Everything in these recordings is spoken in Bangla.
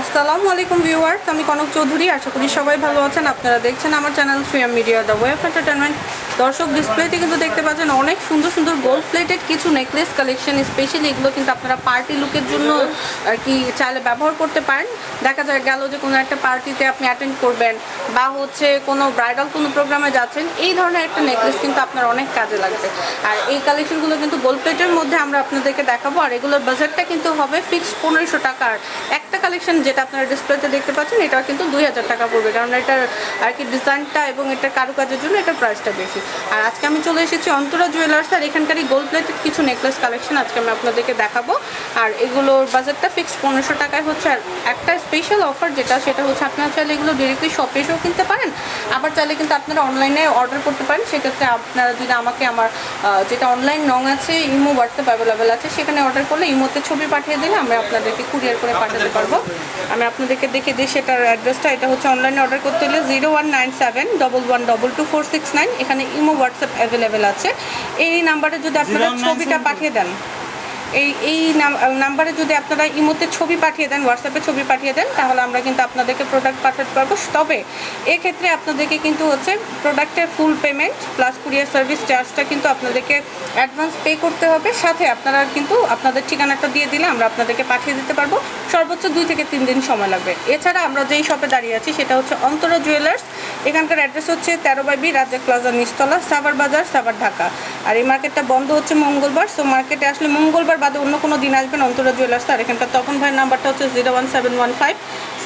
আসসালামু আলাইকুম ভিউয়ার্স, আমি কনক চৌধুরী। আশা করি সবাই ভালো আছেন। আপনারা দেখছেন আমার channel Suyam media, the web entertainment দর্শক ডিসপ্লেতে কিন্তু দেখতে পাচ্ছেন অনেক সুন্দর সুন্দর গোল্ড প্লেটেড কিছু নেকলেস কালেকশন স্পেশালি এগুলো কিন্তু আপনারা পার্টি লুকের জন্য আর কি চাইলে ব্যবহার করতে পারেন। দেখা যায় গেল যে কোনো একটা পার্টিতে আপনি অ্যাটেন্ড করবেন বা হচ্ছে কোনো ব্রাইডাল কোনো প্রোগ্রামে যাচ্ছেন, এই ধরনের একটা নেকলেস কিন্তু আপনার অনেক কাজে লাগবে। আর এই কালেকশনগুলো কিন্তু গোল্ড প্লেটের মধ্যে আমরা আপনাদেরকে দেখাবো। আর এগুলোর বাজেটটা কিন্তু হবে ফিক্সড পনেরোশো টাকার একটা কালেকশন যেটা আপনারা ডিসপ্লেতে দেখতে পাচ্ছেন এটা কিন্তু দুই হাজার টাকা পড়বে। কারণ এটার আর কি ডিজাইনটা এবং এটার কারুকাজের জন্য এটার প্রাইসটা বেশি। আর আজকে আমি চলে এসেছি অন্তরা জুয়েলার্স, আর এখানকারই গোল্ড প্লেটেড কিছু নেকলেস কালেকশন আজকে আমি আপনাদেরকে দেখাবো। আর এগুলোর বাজেটটা ফিক্সড পনেরোশো টাকায় হচ্ছে, আর একটা স্পেশাল অফার যেটা, সেটা হচ্ছে আপনারা চাইলে এগুলো ডিরেক্টলি শপে এসেও কিনতে পারেন, আবার চাইলে কিন্তু আপনারা অনলাইনে অর্ডার করতে পারেন। সেক্ষেত্রে আপনারা যদি আমাকে আমার যেটা অনলাইন নং আছে, ইমো, হোয়াটসঅ্যাপ অ্যাভেলেবেল আছে, সেখানে অর্ডার করলে ইমোতে ছবি পাঠিয়ে দিলে আমরা আপনাদেরকে কুরিয়ার করে পাঠাতে পারব। আমি আপনাদেরকে দেখে দিই সেটার অ্যাড্রেসটা এটা হচ্ছে অনলাইনে অর্ডার করতে হলে zero one nine seven double one double two four six nine এখানে ইমো হোয়াটসঅ্যাপ অ্যাভেলেবেল আছে। এই নাম্বারে যদি আপনারা ছবিটা পাঠিয়ে দেন এই এই নাম্বারে যদি আপনারা ইমোতে ছবি পাঠিয়ে দেন হোয়াটসঅ্যাপে ছবি পাঠিয়ে দেন তাহলে আমরা কিন্তু আপনাদেরকে প্রোডাক্ট পাঠাতে পারব। তবে এক্ষেত্রে আপনাদেরকে কিন্তু হচ্ছে প্রোডাক্টের full payment plus courier service চার্জটা কিন্তু আপনাদেরকে অ্যাডভান্স পে করতে হবে। সাথে আপনারা কিন্তু আপনাদের ঠিকানাটা দিয়ে দিলে আমরা আপনাদেরকে পাঠিয়ে দিতে পারব। সর্বোচ্চ দুই থেকে তিন দিন সময় লাগবে। এছাড়া আমরা যেই শপে দাঁড়িয়ে আছি, সেটা হচ্ছে অন্তরা জুয়েলার্স এখানকার অ্যাড্রেস হচ্ছে তেরো বাই বি রাজ্জাক প্লাজা নিচতলা, সাভার বাজার, সাভার ঢাকা। আর এই মার্কেটটা বন্ধ হচ্ছে মঙ্গলবার সো মার্কেটে আসলে মঙ্গলবার বাদে অন্য কোনো দিন আসবেন অন্তরা জুয়েলার্স আর এখানকার তখন ভাইয়ের নাম্বারটা হচ্ছে zero one seven one five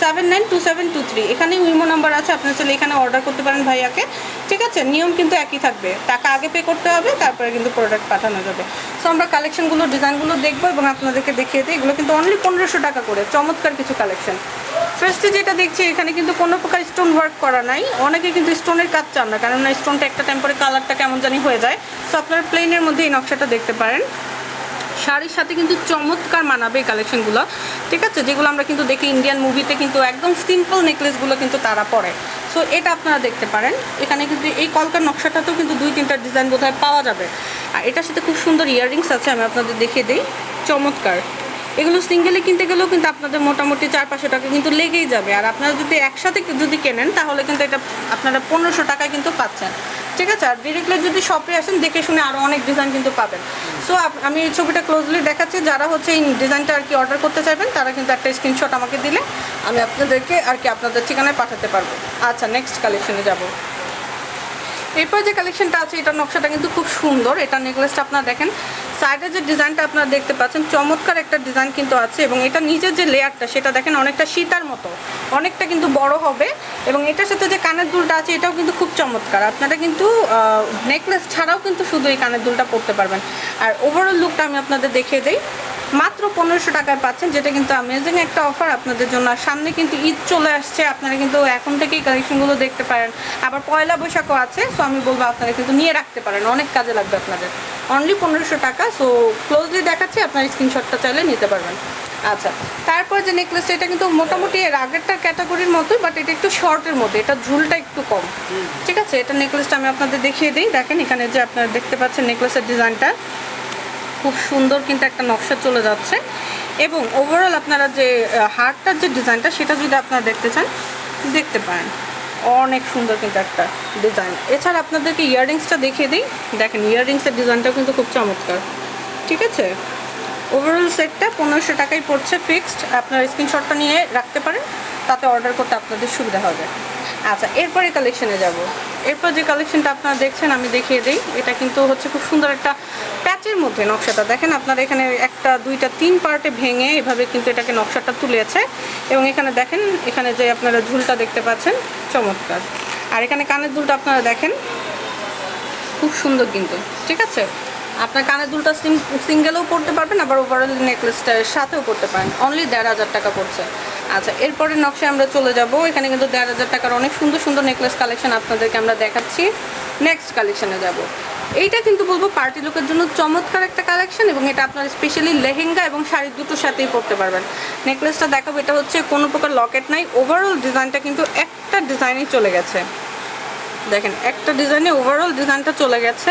seven nine two seven two three এখানে উইমো নাম্বার আছে, আপনার চাইলে এখানে অর্ডার করতে পারেন ভাইয়াকে। ঠিক আছে? নিয়ম কিন্তু একই থাকবে। টাকা আগে পে করতে হবে, তারপরে কিন্তু প্রোডাক্ট পাঠানো যাবে। সো আমরা কালেকশনগুলো ডিজাইনগুলো দেখব এবং আপনাদেরকে দেখিয়ে দিই। এগুলো কিন্তু অনলি পনেরোশো টাকা করে। চমৎকার কিছু কালেকশন ফার্স্টে যেটা দেখছি, এখানে কিন্তু কোনো প্রকার স্টোন ওয়ার্ক করা নাই। অনেকে কিন্তু স্টোনের কাজ চান না কারণ স্টোনটা একটা টাইম পরে কালারটা কেমন জানি হয়ে যায়। সো আপনারা প্লেনের মধ্যে এই নকশাটা দেখতে পারেন। শাড়ির সাথে কিন্তু চমৎকার মানাবে এই কালেকশনগুলো ঠিক আছে? যেগুলো আমরা কিন্তু দেখি ইন্ডিয়ান মুভিতে কিন্তু একদম সিম্পল নেকলেসগুলো কিন্তু তারা পরে। সো এটা আপনারা দেখতে পারেন। এখানে কিন্তু এই কলকার নকশাটাতেও কিন্তু দুই তিনটা ডিজাইন বোধহয় পাওয়া যাবে। আর এটার সাথে খুব সুন্দর ইয়াররিংস আছে, আমি আপনাদের দেখে দিই। চমৎকার। এগুলো সিঙ্গেলে কিনতে গেলেও কিন্তু আপনাদের মোটামুটি চার পাঁচশো টাকা কিন্তু লেগেই যাবে। আর আপনারা যদি একসাথে যদি কেনেন, তাহলে কিন্তু এটা আপনারা পনেরোশো টাকায় কিন্তু পাচ্ছেন। ঠিক আছে? আর ডিরেক্টলি যদি শপে আসেন, দেখে শুনে আরও অনেক ডিজাইন কিন্তু পাবেন। সো আমি এই ছবিটা ক্লোজলি দেখাচ্ছি। যারা হচ্ছে এই ডিজাইনটা আর কি অর্ডার করতে চাইবেন, তারা কিন্তু একটা স্ক্রিনশট আমাকে দিলে আমি আপনাদেরকে আর কি আপনাদের ঠিকানায় পাঠাতে পারব। আচ্ছা নেক্সট কালেকশনে যাব। এরপর যে কালেকশনটা আছে এটা নকশাটা কিন্তু খুব সুন্দর। এটা নেকলেসটা আপনারা দেখেন। সাইডে যে ডিজাইনটা আপনারা দেখতে পাচ্ছেন, চমৎকার একটা ডিজাইন কিন্তু আছে এবং এটা নিচের যে লেয়ারটা, সেটা দেখেন অনেকটা সীতার মতো, অনেকটা কিন্তু বড় হবে এবং এটার সাথে যে কানের দুলটা আছে, এটাও কিন্তু খুব চমৎকার। আপনারা কিন্তু নেকলেস ছাড়াও কিন্তু শুধু এই কানের দুলটা পরতে পারবেন। আর ওভারঅল লুকটা আমি আপনাদের দেখিয়ে দিই। মাত্র পনেরোশো টাকায় পাচ্ছেন যেটা কিন্তু অ্যামেজিং একটা অফার আপনাদের জন্য। আর সামনে কিন্তু ঈদ চলে আসছে আপনারা কিন্তু এখন থেকেই কালেকশনগুলো দেখতে পারেন। আবার পয়লা বৈশাখও আছে সো আমি বলব আপনারা কিন্তু নিয়ে রাখতে পারেন অনেক কাজে লাগবে আপনাদের। অনলি পনেরোশো টাকা সো ক্লোজলি দেখাচ্ছি আপনার স্ক্রিনশটটা চাইলে নিতে পারবেন। আচ্ছা তারপর যে নেকলেসটা এটা কিন্তু মোটামুটি এর আগেরটার ক্যাটাগরির মতোই বাট এটা একটু শর্টের মধ্যে এটা ঝুলটা একটু কম। ঠিক আছে? এটা নেকলেসটা আমি আপনাদের দেখিয়ে দিই। দেখেন এখানে যে আপনারা দেখতে পাচ্ছেন নেকলেসের ডিজাইনটা খুব সুন্দর কিন্তু একটা নকশা চলে যাচ্ছে। এবং ওভারঅল আপনারা যে হারটার যে ডিজাইনটা, সেটা যদি আপনারা দেখতে চান, দেখতে পারেন। অনেক সুন্দর কিন্তু একটা ডিজাইন। এছাড়া আপনাদেরকে ইয়াররিংসটা দেখিয়ে দিই। দেখেন, ইয়াররিংসের ডিজাইনটাও কিন্তু খুব চমৎকার। ঠিক আছে? ওভারঅল সেটটা পনেরোশো টাকাই পড়ছে ফিক্সড আপনার স্ক্রিনশটটা নিয়ে রাখতে পারেন। তাতে অর্ডার করতে আপনাদের সুবিধা হবে। আচ্ছা এরপরে কালেকশনে যাব। এরপর যে কালেকশনটা আপনারা দেখছেন, আমি দেখিয়ে দিই। এটা কিন্তু হচ্ছে খুব সুন্দর একটা প্যাচের মধ্যে নকশাটা। দেখেন আপনারা এখানে একটা, দুইটা, তিন পার্টে ভেঙে এভাবে কিন্তু এটাকে নকশাটা তুলেছে। এবং এখানে দেখেন, এখানে যে আপনারা ঝুলটা দেখতে পাচ্ছেন, চমৎকার। আর এখানে কানের দুলটা আপনারা দেখেন, খুব সুন্দর কিন্তু। ঠিক আছে? আপনার কানের দুলটা সিঙ্গেলও পড়তে পারবেন, আবার ওভারঅল নেকলেসটার সাথেও পড়তে পারেন। অনলি দেড় হাজার টাকা পড়ছে। আচ্ছা এরপরে নকশায় আমরা চলে যাব। এখানে কিন্তু দেড় হাজার টাকার অনেক সুন্দর সুন্দর নেকলেস কালেকশন আপনাদেরকে আমরা দেখাচ্ছি। নেক্সট কালেকশনে যাব। এইটা কিন্তু বলব পার্টি লুকের জন্য চমৎকার একটা কালেকশন এবং এটা আপনার স্পেশালি লেহেঙ্গা এবং শাড়ি দুটোর সাথেই পরতে পারবেন। নেকলেসটা দেখাবো, এটা হচ্ছে কোনো প্রকার লকেট নাই। ওভারঅল ডিজাইনটা কিন্তু একটা ডিজাইনেই চলে গেছে। দেখেন, একটা ডিজাইনে ওভারঅল ডিজাইনটা চলে গেছে।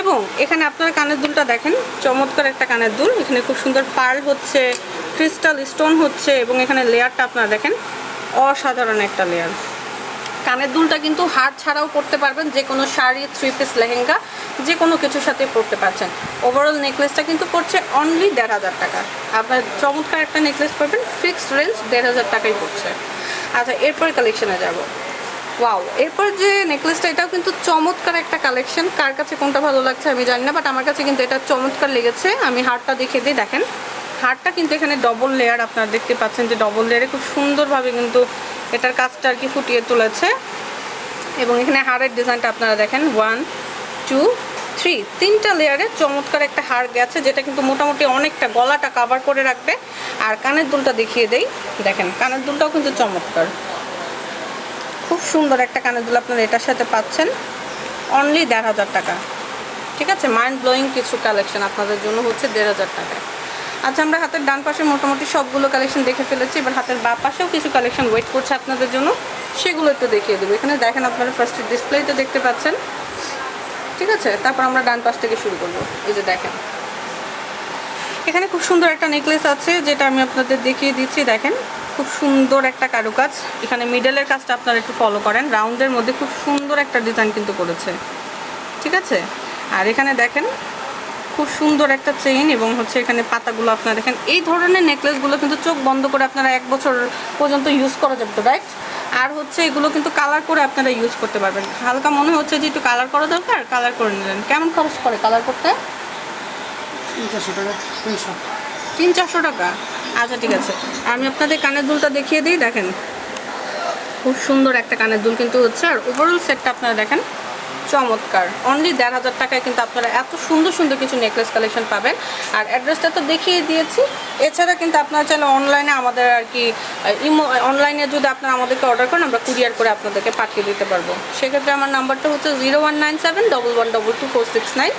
এবং এখানে আপনারা কানের দুলটা দেখেন, চমৎকার একটা কানের দুল। এখানে খুব সুন্দর পার্ল হচ্ছে, ক্রিস্টাল স্টোন হচ্ছে এবং এখানে লেয়ারটা আপনারা দেখেন, অসাধারণ একটা লেয়ার। কানের দুলটা কিন্তু হাত ছাড়াও পরতে পারবেন, যে কোনো শাড়ি থ্রি পিস লেহেঙ্গা, যে কোনো কিছুর সাথে পরতে পারছেন। ওভারঅল নেকলেসটা কিন্তু পড়ছে অনলি দেড় হাজার টাকা। আপনার চমৎকার একটা নেকলেস পাবেন ফিক্সড রেঞ্জ দেড় হাজার টাকাই পড়ছে। আচ্ছা এরপরে কালেকশনে যাব। ওয়াও এরপর যে নেকলেসটা এটাও কিন্তু চমৎকার একটা কালেকশন কার কাছে কোনটা ভালো লাগছে আমি জানি না বাট আমার কাছে কিন্তু এটা চমৎকার লেগেছে। আমি হারটা দেখে দিই, দেখেন। হারটা কিন্তু এখানে ডবল লেয়ার আপনারা দেখতে পাচ্ছেন যে ডবল লেয়ারে খুব সুন্দরভাবে কিন্তু এটার কাজটা আর কি ফুটিয়ে তুলেছে। এবং এখানে হারের ডিজাইনটা আপনারা দেখেন। ওয়ান টু থ্রি তিনটা লেয়ারে চমৎকার একটা হার গেছে, যেটা কিন্তু মোটামুটি অনেকটা গলাটা কাভার করে রাখবে। আর কানের দুলটা দেখিয়ে দেই। দেখেন, কানের দুলটাও কিন্তু চমৎকার। খুব সুন্দর একটা কানের দুল আপনারা এটার সাথে পাচ্ছেন। অনলি দেড় হাজার টাকা। ঠিক আছে? মাইন্ড ব্লোয়িং কিছু কালেকশন আপনাদের জন্য হচ্ছে দেড় হাজার টাকা আচ্ছা আমরা হাতের ডান পাশে মোটামুটি সবগুলো কালেকশন দেখে ফেলেছি, এবার হাতের বা পাশেও কিছু কালেকশন ওয়েট করছে আপনাদের জন্য। সেগুলো একটু দেখিয়ে দেবো। এখানে দেখেন আপনারা ফার্স্ট ডিসপ্লেতে দেখতে পাচ্ছেন। ঠিক আছে? তারপর আমরা ডান পাশ থেকে শুরু করব। এই যে দেখেন। এখানে খুব সুন্দর একটা নেকলেস আছে, যেটা আমি আপনাদের দেখিয়ে দিচ্ছি। দেখেন খুব সুন্দর একটা কারুকাজ। এখানে মিডলের কাজটা আপনারা একটু ফলো করেন। রাউন্ডের মধ্যে খুব সুন্দর একটা ডিজাইন কিন্তু করেছে। ঠিক আছে? আর এখানে দেখেন খুব সুন্দর একটা চেইন এবং হচ্ছে এখানে পাতাগুলো আপনারা দেখেন। এই ধরনের নেকলেসগুলো কিন্তু চোখ বন্ধ করে আপনারা এক বছর পর্যন্ত ইউজ করা যাবে তো রাইট আর হচ্ছে এগুলো কিন্তু কালার করে আপনারা ইউজ করতে পারবেন। হালকা মনে হচ্ছে যে একটু কালার করা দরকার কালার করে নিলেন। কেমন খরচ করে কালার করতে? তিনশো টাকা তিনশো। তিন চারশো টাকা? আচ্ছা ঠিক আছে। আমি আপনাদের কানের দুলটা দেখিয়ে দিই, দেখেন। খুব সুন্দর একটা কানের দুল কিন্তু হচ্ছে। আর ওভারঅল সেটটা আপনারা দেখেন। চমৎকার। অনলি দেড় হাজার টাকায় কিন্তু আপনারা এত সুন্দর সুন্দর কিছু নেকলেস কালেকশন পাবেন। আর অ্যাড্রেসটা তো দেখিয়ে দিয়েছি। এছাড়া কিন্তু আপনারা চাইলে অনলাইনে আমাদের আর কি ইমো অনলাইনে যদি আপনারা আমাদেরকে অর্ডার করেন, আমরা কুরিয়ার করে আপনাদেরকে পাঠিয়ে দিতে পারব। সেক্ষেত্রে আমার নাম্বারটা হচ্ছে zero one nine seven double one double two four six nine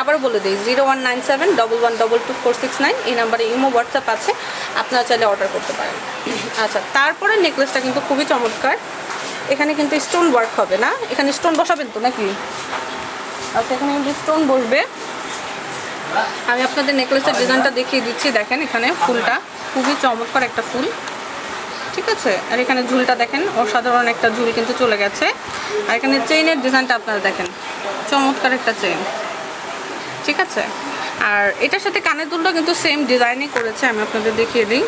আবার বলে দিই zero one nine seven double one double two four six nine এই নাম্বারে ইমো হোয়াটসঅ্যাপ আছে। আপনারা চাইলে অর্ডার করতে পারেন। আচ্ছা তারপরে নেকলেসটা কিন্তু খুবই চমৎকার। এখানে কিন্তু স্টোন ওয়ার্ক হবে না? এখানে স্টোন বসাবেন তো নাকি? আচ্ছা এখানে কিন্তু স্টোন বসবে। আমি আপনাদের নেকলেসের ডিজাইনটা দেখিয়ে দিচ্ছি, দেখেন এখানে ফুলটা। খুবই চমৎকার একটা ফুল। ঠিক আছে? আর এখানে ঝুলটা দেখেন, অসাধারণ একটা ঝুল কিন্তু চলে গেছে। আর এখানে চেইনের ডিজাইনটা আপনারা দেখেন, চমৎকার একটা চেইন ঠিক আছে? আর এটার সাথে কানের দুলটা কিন্তু সেম ডিজাইনই করেছে, আমি আপনাদের দেখিয়ে দিই।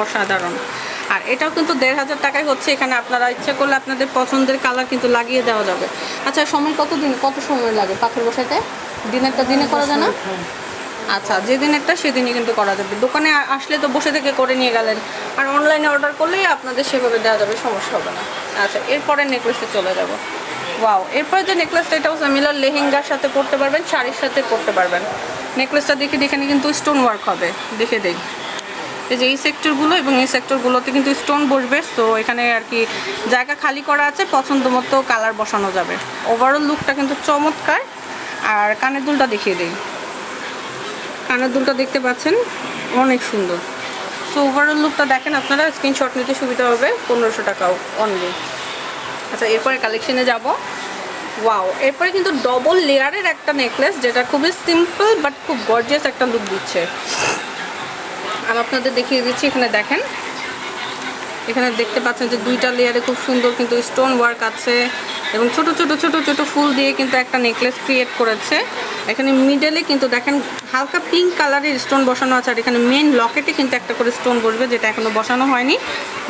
অসাধারণ। আর এটাও কিন্তু দেড় হাজার টাকায় হচ্ছে। এখানে আপনারা ইচ্ছে করলে আপনাদের পছন্দের কালার কিন্তু লাগিয়ে দেওয়া যাবে। আচ্ছা সময় কত দিন? কত সময় লাগে পাথর বসাইতে দিনেরটা দিনে করা যায় না? আচ্ছা যেদিনেরটা সেদিনই কিন্তু করা যাবে। দোকানে আসলে তো বসে থেকে করে নিয়ে গেলেন। আর অনলাইনে অর্ডার করলেই আপনাদের সেভাবে দেওয়া যাবে, সমস্যা হবে না। আচ্ছা এরপরে নেকলেসে চলে যাব। ওয়াও এরপরে যে নেকলেসটা এটাও সিমিলার লেহেঙ্গার সাথে পরতে পারবেন, শাড়ির সাথে পরতে পারবেন। নেকলেসটা দেখে দেখে কিন্তু স্টোন ওয়ার্ক হবে। দেখে দেই এই যে এই সেক্টরগুলো এবং এই সেক্টরগুলোতে কিন্তু স্টোন বসবে সো এখানে আর কি জায়গা খালি করা আছে, পছন্দ মতো কালার বসানো যাবে। ওভারঅল লুকটা কিন্তু চমৎকার। আর কানের দুলটা দেখিয়ে দিই। কানের দুলটা দেখতে পাচ্ছেন, অনেক সুন্দর। সো ওভারঅল লুকটা দেখেন আপনারা স্ক্রিনশট নিতে সুবিধা হবে, পনেরোশো টাকাও অনলি আচ্ছা এরপরে কালেকশনে যাব। ওয়াও এরপরে কিন্তু ডবল লেয়ারের একটা নেকলেস যেটা খুবই সিম্পল বাট খুব গর্জিয়াস একটা লুক দিচ্ছে। আমি আপনাদের দেখিয়ে দিচ্ছি, এখানে দেখেন। এখানে দেখতে পাচ্ছেন যে দুইটা লেয়ারে খুব সুন্দর কিন্তু স্টোন ওয়ার্ক আছে এবং ছোট ছোট ছোট ছোট ফুল দিয়ে কিন্তু একটা নেকলেস ক্রিয়েট করেছে। এখানে মিডলে কিন্তু দেখেন হালকা পিঙ্ক কালারের স্টোন বসানো আছে, আর এখানে মেন লকেটে কিন্তু একটা করে স্টোন বসবে, যেটা এখনও বসানো হয়নি,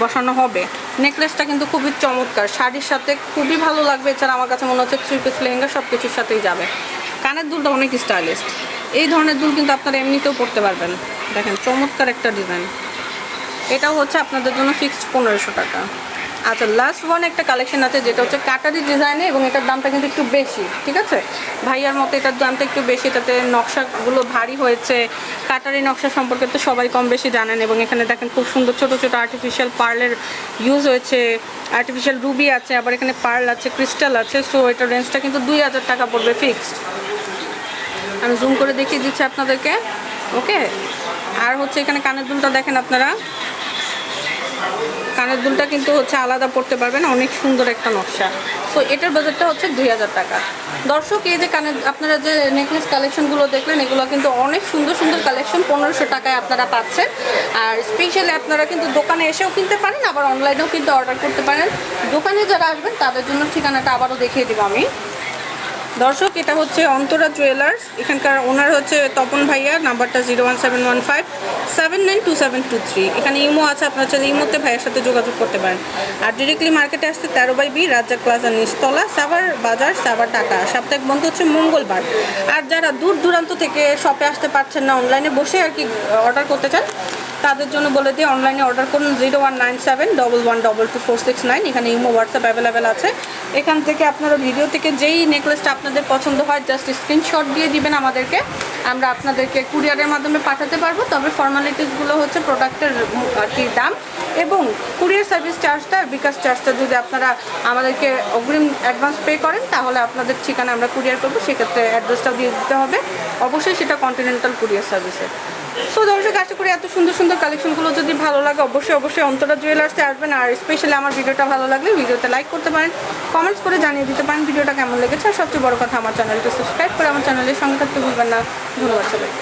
বসানো হবে। নেকলেসটা কিন্তু খুবই চমৎকার, শাড়ির সাথে খুবই ভালো লাগবে, এছাড়া আমার কাছে মনে হচ্ছে থ্রি পিস লেহেঙ্গা সব কিছুর সাথেই যাবে। কানের দুলটা অনেক স্টাইলিশ এই ধরনের দুল কিন্তু আপনারা এমনিতেও পড়তে পারবেন। দেখেন, চমৎকার একটা ডিজাইন এটাও হচ্ছে আপনাদের জন্য ফিক্সড পনেরোশো টাকা। আচ্ছা লাস্ট ওয়ান একটা কালেকশন আছে, যেটা হচ্ছে কাটারি ডিজাইনে এবং এটার দামটা কিন্তু একটু বেশি, ঠিক আছে? ভাইয়ার মতো এটার দামটা একটু বেশি এটাতে নকশাগুলো ভারী হয়েছে। কাটারি নকশা সম্পর্কে তো সবাই কম বেশি জানেন, এবং এখানে দেখেন খুব সুন্দর ছোট ছোট আর্টিফিশিয়াল পার্লের ইউজ হয়েছে। আর্টিফিশিয়াল রুবি আছে, আবার এখানে পার্ল আছে ক্রিস্টাল আছে সো এটার রেঞ্জটা কিন্তু দুই হাজার টাকা পড়বে ফিক্সড আমি জুম করে দেখিয়ে দিচ্ছি আপনাদেরকে ওকে আর হচ্ছে এখানে কানের দুলটা দেখেন আপনারা। কানের দুলটা কিন্তু হচ্ছে আলাদা পড়তে পারবেন, অনেক সুন্দর একটা নকশা। সো এটার বাজেটটা হচ্ছে দুই হাজার টাকা। দর্শক, এই যে কানে আপনারা যে নেকলেস কালেকশনগুলো দেখলেন, এগুলো কিন্তু অনেক সুন্দর সুন্দর কালেকশন পনেরোশো টাকায় আপনারা পাচ্ছেন। আর স্পেশালি আপনারা কিন্তু দোকানে এসেও কিনতে পারেন, আবার অনলাইনেও কিন্তু অর্ডার করতে পারেন। দোকানে যারা আসবেন, তাদের জন্য ঠিকানাটা আবারও দেখিয়ে দিব আমি। দর্শক, এটা হচ্ছে অন্তরা জুয়েলার্স। এখানকার ওনার হচ্ছে তপন ভাইয়া, নাম্বারটা zero one seven one five seven nine two seven two three. এখানে ইমো আছে, আপনার চাইলে ইমোতে ভাইয়ের সাথে যোগাযোগ করতে পারেন। আর ডিরেক্টলি মার্কেটে আসতে তেরো বাই বি, রাজ্জাক প্লাজা নিচতলা, সাভার বাজার, সাভার টাকা সাপ্তাহিক বন্ধ হচ্ছে মঙ্গলবার। আর যারা দূর দূরান্ত থেকে শপে আসতে পারছেন না অনলাইনে বসে আর কি অর্ডার করতে চান তাদের জন্য বলে দিয়ে অনলাইনে অর্ডার করুন zero one nine seven double one double two four six nine এখানে ইমো হোয়াটসঅ্যাপ অ্যাভেলেবেল আছে। এখান থেকে আপনারা ভিডিও থেকে যেই নেকলেসটা আপনাদের পছন্দ হয় জাস্ট স্ক্রিনশট দিয়ে দিবেন আমাদেরকে। আমরা আপনাদেরকে কুরিয়ারের মাধ্যমে পাঠাতে পারব, তবে ফর্মালিটিসগুলো হচ্ছে প্রোডাক্টের আর কি দাম। এবং কুরিয়ার সার্ভিস চার্জটা বিকাশ চার্জটা যদি আপনারা আমাদেরকে অগ্রিম অ্যাডভান্স পে করেন, তাহলে আপনাদের ঠিকানা আমরা কুরিয়ার করব, সেক্ষেত্রে অ্যাড্রেসটাও দিয়ে দিতে হবে। অবশ্যই সেটা কন্টিনেন্টাল কুরিয়ার সার্ভিসে সো দর্শক, আশা করি এত সুন্দর সুন্দর কালেকশনগুলো যদি ভালো লাগে, অবশ্যই অবশ্যই অন্তরা জুয়েলার্সে আসবেন। আর স্পেশালি আমার ভিডিওটা ভালো লাগলে ভিডিওতে লাইক করতে পারেন কমেন্টস করে জানিয়ে দিতে পারেন ভিডিওটা কেমন লেগেছে। আর সবচেয়ে বড় কথা, আমার চ্যানেলটা সাবস্ক্রাইব করে আমার চ্যানেলের সঙ্গে থাকতে ভুলবেন না। ধন্যবাদ সবাইকে।